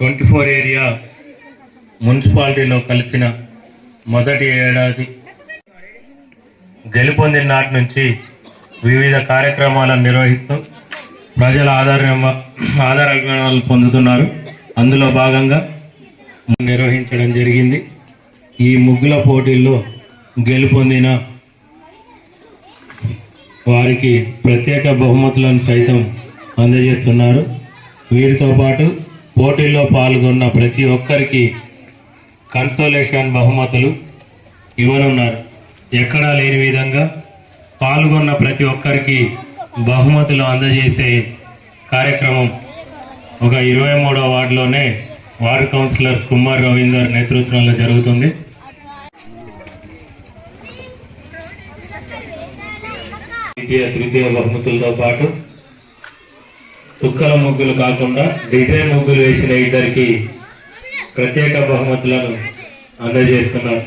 Twenty four area మున్సిపాలిటీలో కలిసిన మొదటి ఏడాది. గెలుపొందిన నాటి నుంచి వివిధ కార్యక్రమాలను నిర్వహిస్తూ ప్రజల ఆధార ఆధార అభిమానాలు పొందుతున్నారు. అందులో భాగంగా నిర్వహించడం జరిగింది. ఈ ముగ్గుల పోటీల్లో గెలుపొందిన వారికి ప్రత్యేక బహుమతులను సైతం అందజేస్తున్నారు. వీరితో పాటు పోటీల్లో పాల్గొన్న ప్రతి ఒక్కరికి కన్సోలేషన్ బహుమతులు ఇవ్వనున్నారు. ఎక్కడా లేని విధంగా పాల్గొన్న ప్రతి ఒక్కరికి బహుమతులు అందజేసే కార్యక్రమం ఒక ఇరవై మూడో వార్డులోనే వార్డు కౌన్సిలర్ కుమార్ రవీందర్ నేతృత్వంలో జరుగుతుంది. ద్వితీయ తృతీయ బహుమతులతో పాటు తుక్కల ముగ్గులు కాకుండా డిజైన్ ముగ్గులు వేసిన ఇద్దరికి ప్రత్యేక బహుమతులను అందజేస్తున్నారు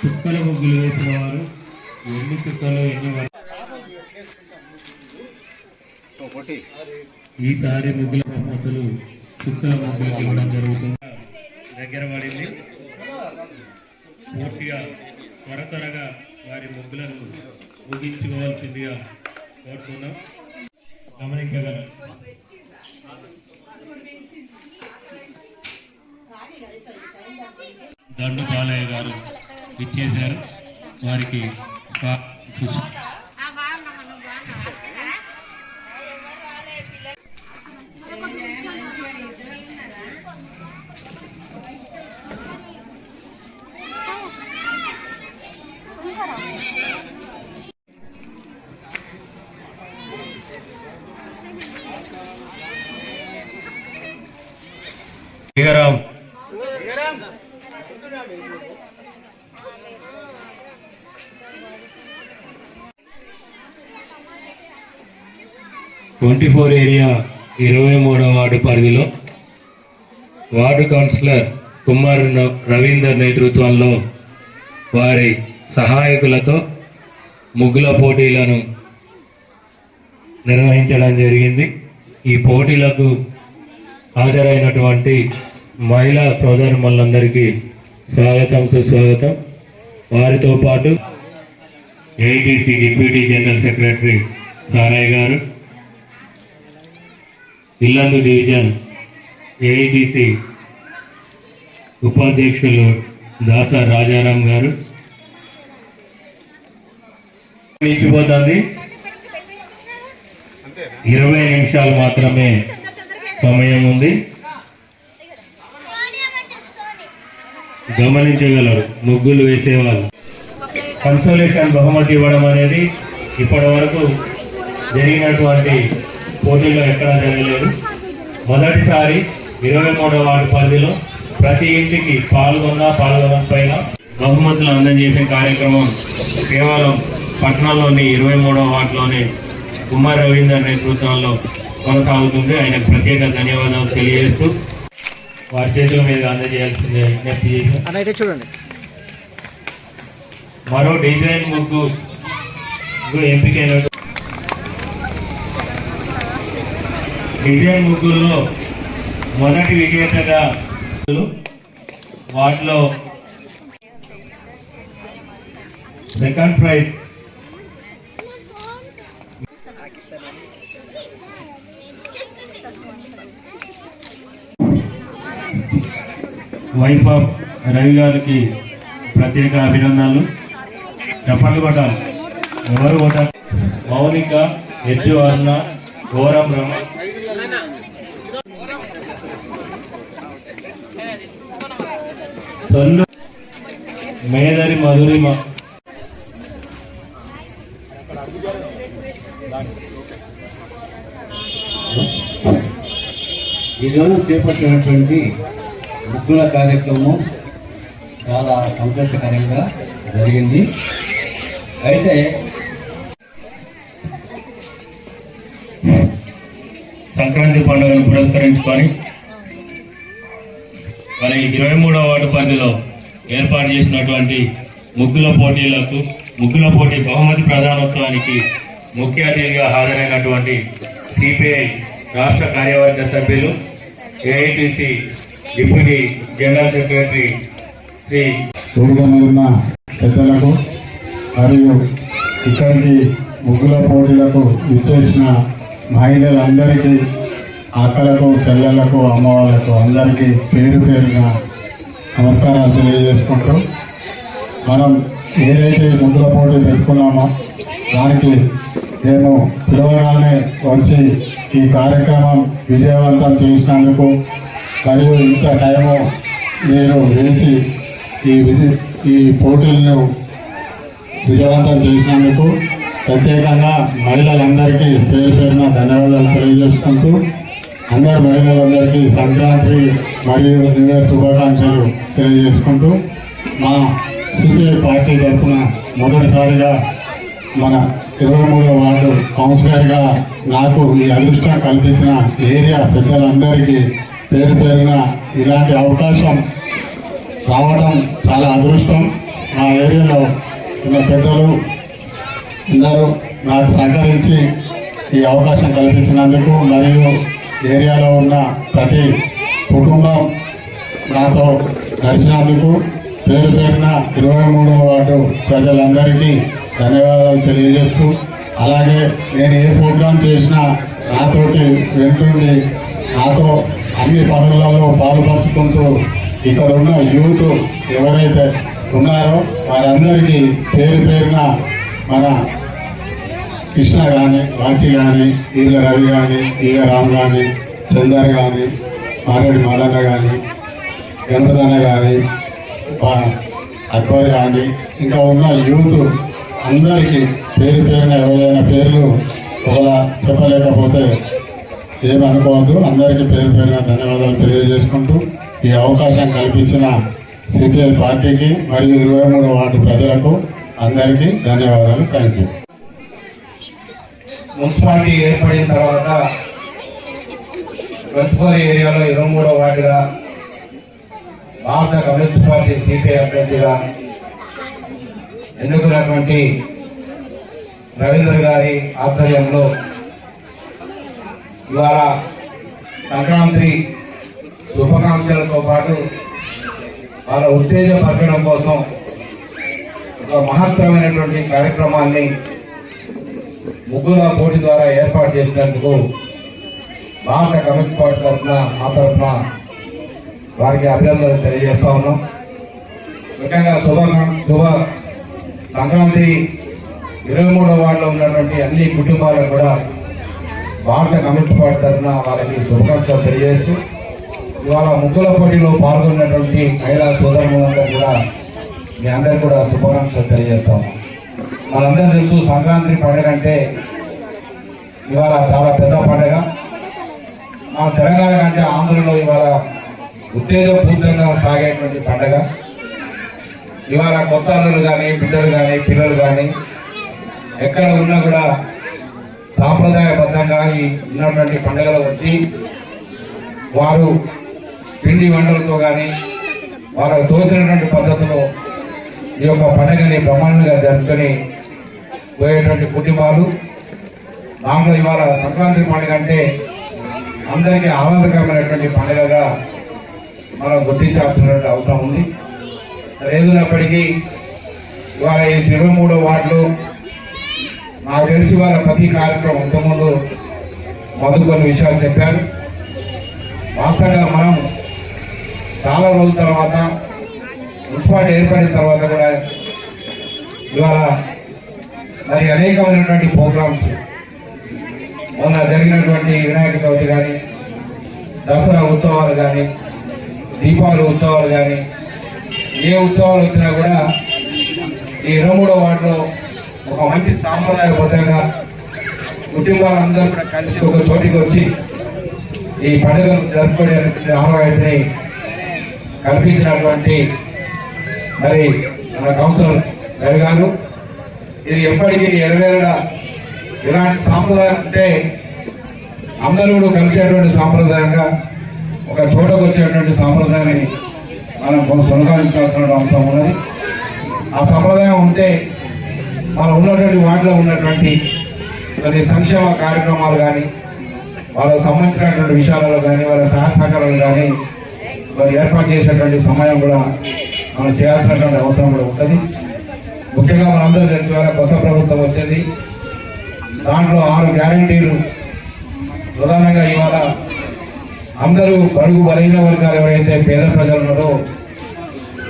కుక్కల ముగ్గులు వేసిన వారు ఎన్ని కుక్కలు ఎన్ని వ- ఈసారి ముగ్గుల బహుమతులు కుక్కల ముగ్గులకు ఇవ్వడం జరుగుతుంది. దగ్గర పడింది. పూర్తిగా త్వర త్వరగా వారి ముగ్గులను ముగించుకోవాల్సిందిగా కోరుతున్నాం. గమనించగలం దండు బాలయ్య గారు ఇచ్చేశారు వారికి దిగరాం ట్వంటీ ఫోర్ ఏరియా ఇరవై మూడవ వార్డు పరిధిలో వార్డు కౌన్సిలర్ కుమార్ రవీందర్ నేతృత్వంలో వారి సహాయకులతో ముగ్గుల పోటీలను నిర్వహించడం జరిగింది. ఈ పోటీలకు హాజరైనటువంటి మహిళా సోదరులందరికీ స్వాగతం సుస్వాగతం. వారితో పాటు AITC deputy general secretary Sarayya garu Yellandu division AITC ఉపాధ్యక్షులు దాస రాజారాం గారు. నిలిచిపోతుంది. ఇరవై నిమిషాలు మాత్రమే సమయం ఉంది. గమనించగలరు ముగ్గులు వేసేవాళ్ళు. కన్సోలేషన్ బహుమతి ఇవ్వడం అనేది ఇప్పటి వరకు జరిగినటువంటి పోటీలో ఎక్కడా జరగలేదు. మొదటిసారి ఇరవై మూడవ వార్డు పరిధిలో ప్రతి ఇంటికి పాల్గొన్న పాల్గొనకపోయినా బహుమతులు అందజేసే కార్యక్రమం కేవలం పట్టణంలోని ఇరవై మూడవ వార్డులోని కుమార్ రవీందర్ నేతృత్వంలో కొనసాగుతుంది. ఆయనకు ప్రత్యేక ధన్యవాదాలు తెలియజేస్తూ వారి చేతుల మీద అందజేయాల్సిందే విజ్ఞప్తి ఇటే చూడండి. మరో డిజైన్ ముగ్గు ముగ్గు ఎంపికైన డిజైన్ ముగ్గుల్లో మొదటి విజేతగా వాటిలో second prize wife of Ravi గారికి ప్రత్యేక అభినందనలు. చెప్పండి కొట్టాలి ఎవరు కొట్టాలి మౌనిక హెచ్చు అన్న ఘోరం రమ. సొల్లు మేదరి మధురిమ. ఈరోజు చేపట్టినటువంటి ముగ్గుల కార్యక్రమం చాలా సంతోషకరంగా జరిగింది. అయితే సంక్రాంతి పండుగను పురస్కరించుకొని మరి ఇరవై మూడవ వార్డు పరిధిలో ఏర్పాటు చేసినటువంటి ముగ్గుల పోటీలకు ముగ్గుల పోటీ బహుమతి ప్రధానోత్సవానికి ముఖ్య అతిథిగా హాజరైనటువంటి సిపిఐ రాష్ట్ర కార్యవర్గ సభ్యులు AITC deputy general secretary Shri ఉన్న పెద్దలకు మరియు ఇక్కడికి ముగ్గుల పోటీలకు ఇచ్చేసిన మహిళలందరికీ అక్కలకు చెల్లెళ్ళకు అమ్మవాళ్ళకు అందరికీ పేరు పేరున నమస్కారాలు తెలియజేసుకుంటూ మనం ఏదైతే ముగ్గుల పోటీ పెట్టుకున్నామో దానికి నేను పిలవగానే వచ్చి ఈ కార్యక్రమం విజయవంతం చేసినందుకు మరియు ఇంత టైము నేను వేసి ఈ విధి ఈ పోటీలను విజయవంతం చేసినందుకు ప్రత్యేకంగా మహిళలందరికీ పేరు పేరున ధన్యవాదాలు తెలియజేసుకుంటూ అందరు మహిళలందరికీ సంక్రాంతి మరియు న్యూ ఇయర్ శుభాకాంక్షలు తెలియజేసుకుంటూ మా సిపిఐ పార్టీ తరఫున మొదటిసారిగా మన ఇరవై మూడో వార్డు కౌన్సిలర్గా నాకు ఈ అదృష్టం కల్పించిన ఏరియా పెద్దలందరికీ పేరు పేరున ఇలాంటి అవకాశం రావడం చాలా అదృష్టం. మా ఏరియాలో ఉన్న పెద్దలు అందరూ నాకు సహకరించి ఈ అవకాశం కల్పించినందుకు మరియు ఏరియాలో ఉన్న ప్రతి కుటుంబం నాతో నడిచినందుకు పేరు పేరున ఇరవై మూడవ వార్డు ప్రజలందరికీ ధన్యవాదాలు తెలియజేస్తూ అలాగే నేను ఏ ప్రోగ్రాం చేసినా నాతోటి వెంటుండి నాతో అన్ని పనులలో పాల్పంచుకుంటూ ఇక్కడ ఉన్న యూత్ ఎవరైతే ఉన్నారో వారందరికీ పేరు పేరున మన కృష్ణ కానీ వాచి కానీ ఈల రవి కానీ ఈగ రామ్ కానీ చందర్ కానీ మారేడు మల్లన్న కానీ గణపదన్న కానీ అక్బర్ కానీ ఇంకా ఉన్న యూత్ అందరికీ పేరు పేరున ఎవరైనా పేర్లు ఒకలా చెప్పలేకపోతే ఏమనుకోవద్దు అందరికీ పేరు పేరున ధన్యవాదాలు తెలియజేసుకుంటూ ఈ అవకాశం కల్పించిన సిపిఐ పార్టీకి మరియు ఇరవై మూడో వార్డు ప్రజలకు అందరికీ ధన్యవాదాలు. Thank you. మున్సిపాలిటీ ఏర్పడిన తర్వాత వెంతపల్లి ఏరియాలో ఇరవై మూడో వార్డుగా భారత కమ్యూనిస్ట్ పార్టీ సిపిఐ అభ్యర్థిగా ఎన్నుకున్నటువంటి రవీంద్ర గారి ఆధ్వర్యంలో ద్వారా సంక్రాంతి శుభాకాంక్షలతో పాటు వాళ్ళ ఉత్తేజపరచడం కోసం ఒక మహత్తరమైనటువంటి కార్యక్రమాన్ని ముగ్గుల పోటీ ద్వారా ఏర్పాటు చేసినందుకు భారత కమ్యూనిస్ట్ పార్టీ తరఫున మా తరఫున వారికి అభినందనలు తెలియజేస్తా ఉన్నాం. ముఖ్యంగా శుభ శుభ సంక్రాంతి ఇరవై మూడో వార్డులో ఉన్నటువంటి అన్ని కుటుంబాలకు కూడా భారత కమ్యూనిస్ట్ పార్టీ తరఫున వారికి శుభాకాంక్షలు తెలియజేస్తూ ఇవాళ ముగ్గుల పోటీలో పాల్గొన్నటువంటి మహిళా సోదరులందరూ కూడా మీ అందరికీ కూడా శుభాకాంక్షలు తెలియజేస్తాం. మనందరం తెలుసు సంక్రాంతి పండుగ అంటే ఇవాళ చాలా పెద్ద పండుగ. మన తెలంగాణ కంటే ఆంధ్రలో ఇవాళ ఉత్తేజపూరితంగా సాగేటువంటి పండుగ. ఇవాళ కొత్త అల్లులు కానీ బిడ్డలు కానీ పిల్లలు కానీ ఎక్కడ ఉన్నా కూడా సాంప్రదాయబద్ధంగా ఈ ఉన్నటువంటి పండుగలు వచ్చి వారు పిండి వంటలతో కానీ వారు తోచినటువంటి పద్ధతిలో ఈ యొక్క పండుగని బ్రహ్మాండంగా జరుపుకొని పోయేటువంటి కుటుంబాలు. దాంట్లో ఇవాళ సంక్రాంతి పండుగ అంటే అందరికీ ఆహ్లాదకరమైనటువంటి పండుగగా మనం గుర్తించాల్సినటువంటి అవసరం ఉంది. ఏదున్నప్పటికీ ఇవాళ ఈ ఇరవై మూడో వార్డులో నాకు తెలిసి వాళ్ళ ప్రతి కార్యక్రమం ఇంతకుముందు మధు కొన్ని విషయాలు చెప్పారు. వాస్తవంగా మనం చాలా రోజుల తర్వాత మున్సిపాలిటీ ఏర్పడిన తర్వాత కూడా ఇవాళ మరి అనేకమైనటువంటి ప్రోగ్రామ్స్ మొన్న జరిగినటువంటి వినాయక చవితి కానీ దసరా ఉత్సవాలు కానీ దీపావళి ఉత్సవాలు కానీ ఏ ఉత్సవాలు వచ్చినా కూడా ఈ ఇరవై మూడో వార్డులో ఒక మంచి సాంప్రదాయబద్ధంగా కుటుంబాలందరూ కూడా కలిసి ఒక చోటికి వచ్చి ఈ పండుగను జరుపుకునేటువంటి ఆనవాయితీని కల్పించినటువంటి మరి మన కౌన్సిలర్ గారు గారు. ఇది ఎప్పటికీ ఎరవేరగా ఇలాంటి సాంప్రదాయం అంటే అందరూ కూడా కలిసేటువంటి సాంప్రదాయంగా ఒక చోటకు వచ్చేటువంటి సాంప్రదాయాన్ని మనం కొనసాగించాల్సిన అవసరం ఉన్నది. ఆ సంప్రదాయం ఉంటే మన ఉన్నటువంటి వార్డులో ఉన్నటువంటి కొన్ని సంక్షేమ కార్యక్రమాలు కానీ వాళ్ళకు సంబంధించినటువంటి విషయాలలో కానీ వాళ్ళ సహసహకారాలు కానీ మరి ఏర్పాటు చేసేటువంటి సమయం కూడా మనం చేయాల్సినటువంటి అవసరం కూడా ఉంటుంది. ముఖ్యంగా మనందరూ తెలిసి వాళ్ళ కొత్త ప్రభుత్వం వచ్చింది. దాంట్లో ఆరు గ్యారంటీలు. ప్రధానంగా ఇవాళ అందరూ బడుగు బలహీన వర్గాలు ఎవరైతే పేద ప్రజలు ఉన్నారో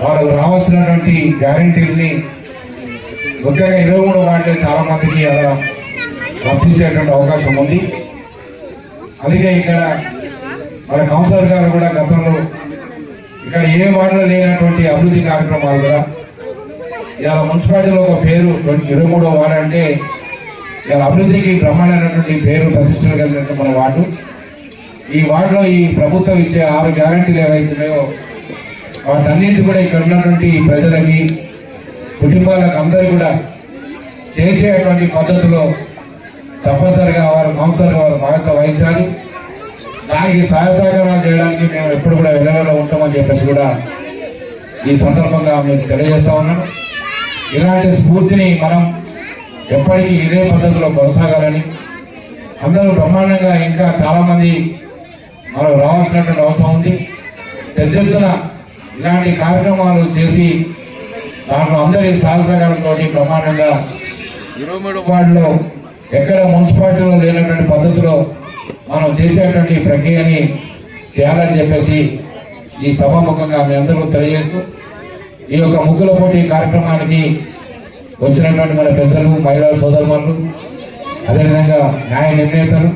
వాళ్ళకు రావాల్సినటువంటి గ్యారంటీల్ని ముఖ్యంగా ఇరవై మూడు వాటిలో చాలా మందికి అలా వర్తించేటువంటి అవకాశం ఉంది. అందుకే ఇక్కడ మన కౌన్సిలర్ గారు కూడా గతంలో ఇక్కడ ఏ వార్డులో లేనటువంటి అభివృద్ధి కార్యక్రమాలు కూడా ఇవాళ మున్సిపాలిటీలో ఒక పేరు ఇరవై మూడో వార్డు అంటే ఇవాళ అభివృద్ధికి బ్రహ్మాండమైనటువంటి పేరు ప్రతిష్టలు కలిగినట్టు మన వార్డు. ఈ వార్డులో ఈ ప్రభుత్వం ఇచ్చే ఆరు గ్యారంటీలు ఏవైతున్నాయో వాటన్నిటి కూడా ఇక్కడ ఉన్నటువంటి ప్రజలకి కుటుంబాలకు అందరూ కూడా చేసేటువంటి పద్ధతిలో తప్పనిసరిగా వారు కౌన్సిలర్గా వారు బాధ్యత వహించాలి. దానికి సహాయ సహకారాలు చేయడానికి మేము ఎప్పుడు కూడా వెళ్ళవేళ ఉంటామని చెప్పేసి కూడా ఈ సందర్భంగా మీకు తెలియజేస్తా ఉన్నాను. ఇలాంటి స్ఫూర్తిని మనం ఎప్పటికీ ఇదే పద్ధతిలో కొనసాగాలని అందరూ బ్రహ్మాండంగా ఇంకా చాలామంది మనం రావాల్సినటువంటి అవసరం ఉంది. పెద్ద ఎత్తున ఇలాంటి కార్యక్రమాలు చేసి దాంట్లో అందరి సహకారంతో బ్రహ్మాండంగా ఇరవై ఎక్కడ మున్సిపాలిటీలో లేనటువంటి పద్ధతిలో మనం చేసేటువంటి ప్రక్రియని చేయాలని చెప్పేసి ఈ సభాముఖంగా మీ అందరూ తెలియజేస్తూ ఈ యొక్క ముగ్గుల పోటీ కార్యక్రమానికి వచ్చినటువంటి మన పెద్దలు మహిళా సోదరులు అదేవిధంగా న్యాయ నిర్ణేతలు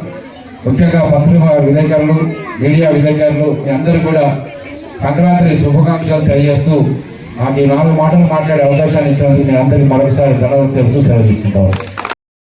ముఖ్యంగా పత్రిక విలేకరులు మీడియా విలేకరులు మీ అందరూ కూడా సంక్రాంతి శుభాకాంక్షలు తెలియజేస్తూ నాకు ఈ నాలుగు మాటలు మాట్లాడే అవకాశాన్ని ఇచ్చినందుకు మీ అందరికీ మరొకసారి ధన్యవాదాలు తెలుస్తూ సెలవు తీసుకుంటాను